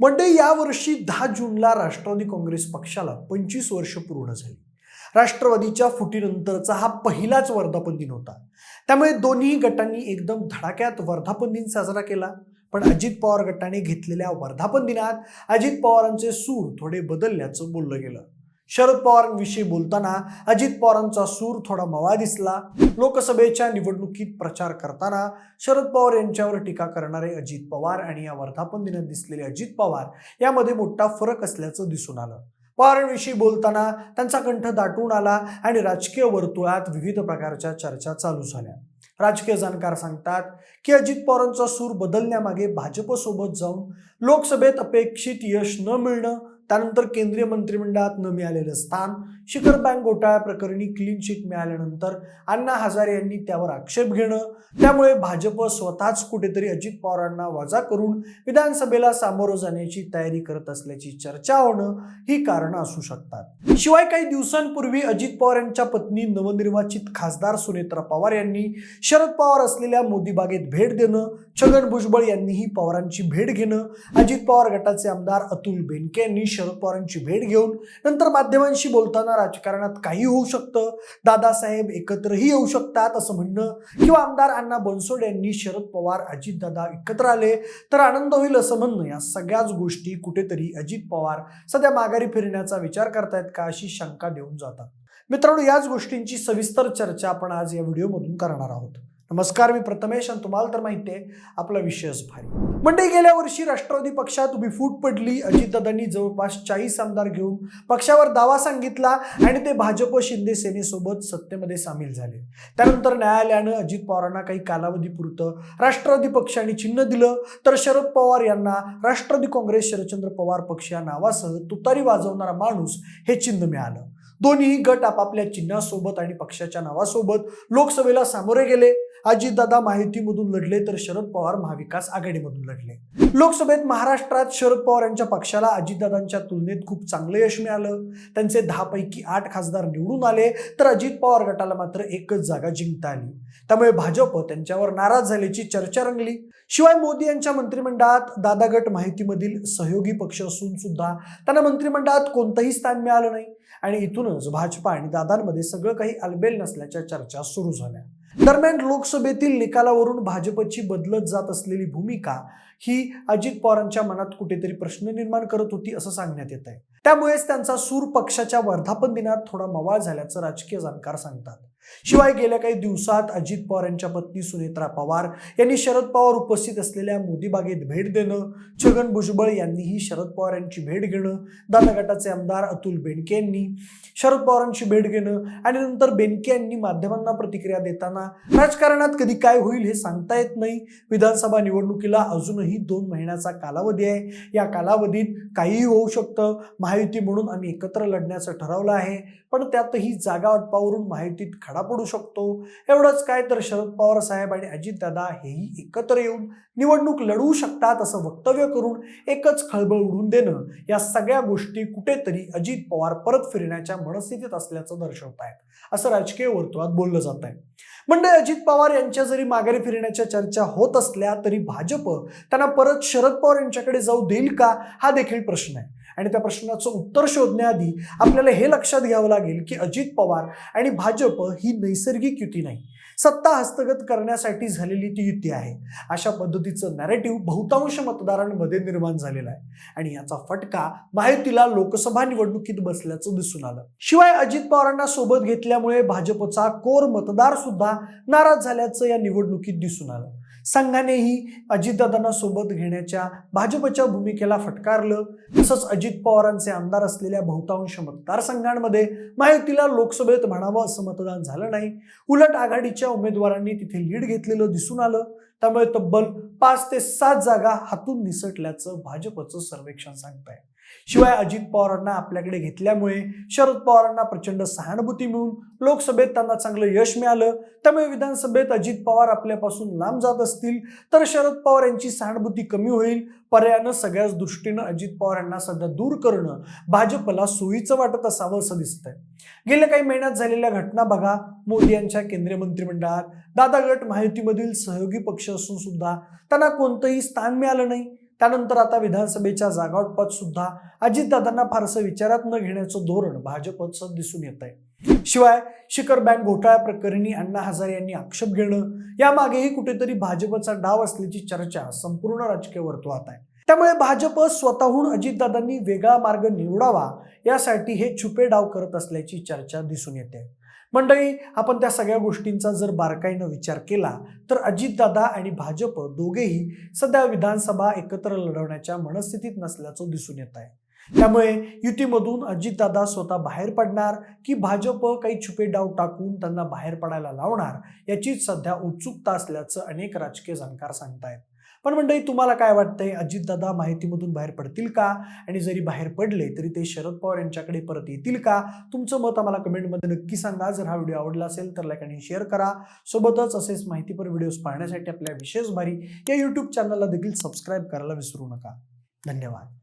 म्हणजे यावर्षी दहा जूनला राष्ट्रवादी काँग्रेस पक्षाला पंचवीस वर्ष पूर्ण झाली. राष्ट्रवादीच्या फुटीनंतरचा हा पहिलाच वर्धापन दिन होता. त्यामुळे दोन्ही गटांनी एकदम धडाक्यात वर्धापन दिन साजरा केला. पण अजित पवार गटाने घेतलेल्या वर्धापन दिनात अजित पवारांचे सूर थोडे बदलल्याचं बोललं गेलं. शरद पवारांविषयी बोलताना अजित पवारांचा सूर थोडा मवा दिसला. लोकसभेच्या निवडणुकीत प्रचार करताना शरद पवार यांच्यावर टीका करणारे अजित पवार आणि या वर्धापन दिनात दिसलेले अजित पवार यामध्ये मोठा फरक असल्याचं दिसून आलं. पवारांविषयी बोलताना त्यांचा कंठ दाटून आला आणि राजकीय वर्तुळात विविध प्रकारच्या चर्चा चालू झाल्या. राजकीय जाणकार सांगतात की अजित पवारांचा सूर बदलण्यामागे भाजपसोबत जाऊन लोकसभेत अपेक्षित यश न मिळणं त्यानंतर केंद्रीय मंत्रिमंडळात न मिळालेलं स्थान शिखर बँक घोटाळ्या प्रकरणी क्लीन चिट मिळाल्यानंतर अण्णा हजारे यांनी त्यावर आक्षेप घेणं त्यामुळे भाजप स्वतःच कुठेतरी अजित पवारांना वजा करून विधानसभेला सामोरं जाण्याची तयारी करत असल्याची चर्चा होणं ही कारणं असू शकतात. शिवाय काही दिवसांपूर्वी अजित पवार यांच्या पत्नी नवनिर्वाचित खासदार सुनेत्रा पवार यांनी शरद पवार असलेल्या मोदी बागेत भेट देणं छगन भुजबळ यांनीही पवारांची भेट घेणं अजित पवार गटाचे आमदार अतुल बेनके यांनी शरद पवारांची भेट घेऊन नंतर माध्यमांशी बोलताना राजकारणात काही होऊ शकतं. दादासाहेब एकत्रही येऊ शकतात असं म्हणणं किंवा आमदार अण्णा बनसोड यांनी शरद पवार अजितदादा एकत्र आले तर आनंद होईल असं म्हणणं या सगळ्याच गोष्टी कुठेतरी अजित पवार सध्या माघारी फिरण्याचा विचार करतायत का अशी शंका देऊन जातात. मित्रांनो याच गोष्टींची सविस्तर चर्चा आपण आज या व्हिडिओमधून करणार आहोत. नमस्कार मी प्रथमेश आणि तुम्हाला तर माहिती आहे आपला विषयच भारी. मंडई गेल्या वर्षी राष्ट्रवादी पक्षात उभी फूट पडली. अजितदादांनी जवळपास चाळीस आमदार घेऊन पक्षावर दावा सांगितला आणि ते भाजप शिंदे सेनेसोबत सत्तेमध्ये सामील झाले. त्यानंतर न्यायालयानं अजित पवारांना काही कालावधीपुरतं राष्ट्रवादी पक्ष आणि चिन्ह दिलं. तर शरद पवार यांना राष्ट्रवादी काँग्रेस शरदचंद्र पवार पक्ष या नावासह तुतारी वाजवणारा माणूस हे चिन्ह मिळालं. दोन्ही गट आपापल्या चिन्हासोबत आणि पक्षाच्या नावासोबत लोकसभेला सामोरे गेले. अजितदादा माहितीमधून लढले तर शरद पवार महाविकास आघाडीमधून लढले. लोकसभेत महाराष्ट्रात शरद पवार यांच्या पक्षाला अजितदादांच्या तुलनेत खूप चांगलं यश मिळालं. त्यांचे दहा पैकी आठ खासदार निवडून आले तर अजित पवार गटाला मात्र एकच जागा जिंकता आली. त्यामुळे भाजप त्यांच्यावर नाराज झाल्याची चर्चा रंगली. शिवाय मोदी यांच्या मंत्रिमंडळात दादा गट माहितीमधील सहयोगी पक्ष असून सुद्धा त्यांना मंत्रिमंडळात कोणतंही स्थान मिळालं नाही. आणि इथूनच भाजपा आणि दादांमध्ये सगळं काही अलबेल नसल्याच्या चर्चा सुरू झाल्या. दरम्यान लोकसभेतील निकालावरून भाजपची बदलत जात असलेली भूमिका ही अजित पवारांच्या मनात कुठेतरी प्रश्न निर्माण करत होती असं सांगण्यात येत आहे त्यामुळेच त्यांचा सूर पक्षाच्या वर्धापन दिनात थोडा मवाळ झाल्याचं राजकीय जाणकार सांगतात. शिवाय गेल्या काही दिवसात अजित पवार यांच्या पत्नी सुनेत्रा पवार यांनी शरद पवार उपस्थित असलेल्या मोदी बागेत भेट देणं छगन भुजबळ यांनीही शरद पवार यांची भेट घेणं दादा गटाचे आमदार अतुल बेनके यांनी शरद पवारांची भेट घेणं आणि नंतर बेनके यांनी माध्यमांना प्रतिक्रिया देताना राजकारणात कधी काय होईल हे सांगता येत नाही. विधानसभा निवडणुकीला अजूनही दोन महिन्याचा कालावधी आहे. या कालावधीत काहीही होऊ शकतं. महायुती म्हणून आम्ही एकत्र लढण्याचं ठरवलं आहे. पण त्यातही जागा वाटपावरून महायुतीत खडा पडू शकतो. एवढंच काय तर शरद पवार साहेब आणि अजितदादा हेही एकत्र येऊन निवडणूक लढवू शकतात असं वक्तव्य करून एकच खळबळ उडून देणं या सगळ्या गोष्टी कुठेतरी अजित पवार परत फिरण्याच्या मनस्थितीत असल्याचं दर्शवत आहेत असं राजकीय वर्तुळात बोललं जात आहे म्हणजे अजित पवार यांच्या जरी माघारी फिरण्याच्या चर्चा होत असल्या तरी भाजप त्यांना परत शरद पवार यांच्याकडे जाऊ देईल का? हा देखील प्रश्न आहे. आणि त्या प्रश्नाचं उत्तर शोधण्याआधी आपल्याला हे लक्षात घ्यावं लागेल की अजित पवार आणि भाजप ही नैसर्गिक युती नाही. सत्ता हस्तगत करण्यासाठी झालेली ती युती आहे. अशा पद्धतीचं नॅरेटिव्ह बहुतांश मतदारांमध्ये निर्माण झालेलं आहे. आणि याचा फटका महायुतीला लोकसभा निवडणुकीत बसल्याचं दिसून आलं. शिवाय अजित पवारांना सोबत घेतल्यामुळे भाजपचा कोर मतदार सुद्धा नाराज झाल्याचं या निवडणुकीत दिसून आलं. संघानेही अजितदादांना सोबत घेण्याच्या भाजपच्या भूमिकेला फटकारलं. तसंच अजित पवारांचे आमदार असलेल्या बहुतांश मतदारसंघांमध्ये महायुतीला लोकसभेत म्हणावं असं मतदान झालं नाही. उलट आघाडीच्या उमेदवारांनी तिथे लीड घेतलेलं दिसून आलं. त्यामुळे तब्बल पाच ते सात जागा हातून निसटल्याचं भाजपचं सर्वेक्षण सांगत आहे शिवाय अजित पवारांना आपल्याकडे घेतल्यामुळे शरद पवारांना प्रचंड सहानुभूती मिळून लोकसभेत त्यांना चांगलं यश मिळालं. त्यामुळे विधानसभेत अजित पवार आपल्यापासून लांब जात असतील तर शरद पवार यांची सहानुभूती कमी होईल. पर्यायानं सगळ्याच दृष्टीनं अजित पवार यांना सध्या दूर करणं भाजपला सोयीचं वाटत असावं असं दिसतंय. गेल्या काही महिन्यात झालेल्या घटना बघा. मोदी यांच्या केंद्रीय मंत्रिमंडळात दादा गट माहितीमधील सहयोगी पक्ष असून सुद्धा त्यांना कोणतंही स्थान मिळालं नाही. त्यानंतर आता विधानसभेच्या जागावाटपात सुद्धा अजितदादांना फारसं विचारात न घेण्याचं धोरण भाजपचं दिसून येत आहे. शिवाय शिखर बँक घोटाळा प्रकरणी अण्णा हजारे यांनी आक्षेप घेणं यामागेही कुठेतरी भाजपचा डाव असल्याची चर्चा संपूर्ण राजकीय वर्तुळात आहे. त्यामुळे भाजप स्वतःहून अजितदादांनी वेगळा मार्ग निवडावा यासाठी हे छुपे डाव करत असल्याची चर्चा दिसून येते. मंडळी आपण त्या सगळ्या गोष्टींचा जर बारकाईनं विचार केला तर अजितदादा आणि भाजप दोघेही सध्या विधानसभा एकत्र लढवण्याच्या मनस्थितीत नसल्याचं दिसून येत आहे. त्यामुळे युतीमधून अजितदादा स्वतः बाहेर पडणार की भाजप काही छुपे डाव टाकून त्यांना बाहेर पडायला लावणार याचीच सध्या उत्सुकता असल्याचं अनेक राजकीय जाणकार सांगतायत. पण मंडळी तुम्हाला काय वाटतंय? अजितदादा माहितीमधून बाहेर पडतील का? आणि जरी बाहेर पडले तरी ते शरद पवार यांच्याकडे परत येतील का? तुमचं मत आम्हाला कमेंटमध्ये नक्की सांगा. जर हा व्हिडिओ आवडला असेल तर लाईक आणि शेअर करा. सोबतच असेच माहितीपर व्हिडिओज पाहण्यासाठी आपल्या विशेष भारी या यूट्यूब चॅनलला देखील सबस्क्राईब करायला विसरू नका. धन्यवाद.